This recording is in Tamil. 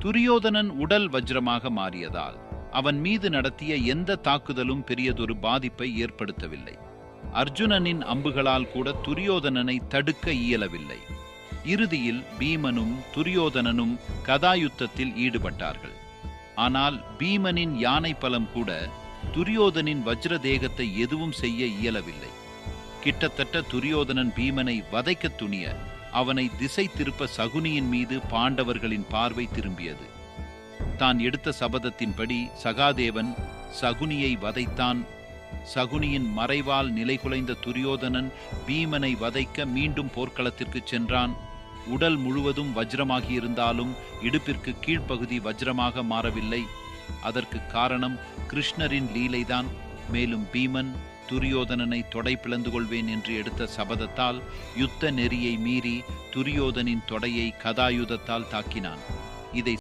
துரியோதனன் உடல் வஜ்ரமாக மாறியதால் அவன் மீது நடத்திய எந்த தாக்குதலும் பெரியதொரு பாதிப்பை ஏற்படுத்தவில்லை. அர்ஜுனனின் அம்புகளால் கூட துரியோதனனை தடுக்க இயலவில்லை. இறுதியில் பீமனும் துரியோதனனும் கதாயுத்தத்தில் ஈடுபட்டார்கள். ஆனால் பீமனின் யானை பலம் கூட துரியோதனின் வஜ்ர தேகத்தை எதுவும் செய்ய இயலவில்லை. கிட்டத்தட்ட துரியோதனன் பீமனை வதைக்கத் துணிய அவனை திசை திருப்ப சகுனியின் மீது பாண்டவர்களின் பார்வை திரும்பியது. தான் எடுத்த சபதத்தின்படி சகாதேவன் சகுனியை வதைத்தான். சகுனியின் மறைவால் நிலைகுலைந்த துரியோதனன் பீமனை வதைக்க மீண்டும் போர்க்களத்திற்கு சென்றான். உடல் முழுவதும் வஜ்ரமாகியிருந்தாலும் இடுப்பிற்கு கீழ்ப்பகுதி வஜ்ரமாக மாறவில்லை. அதற்கு காரணம் கிருஷ்ணரின் லீலைதான். மேலும் பீமன் துரியோதனனை தொடை பிளந்து கொள்வேன் என்று எடுத்த சபதத்தால் யுத்த நெறியை மீறி துரியோதனின் தொடையை கதாயுதத்தால் தாக்கினான். இதை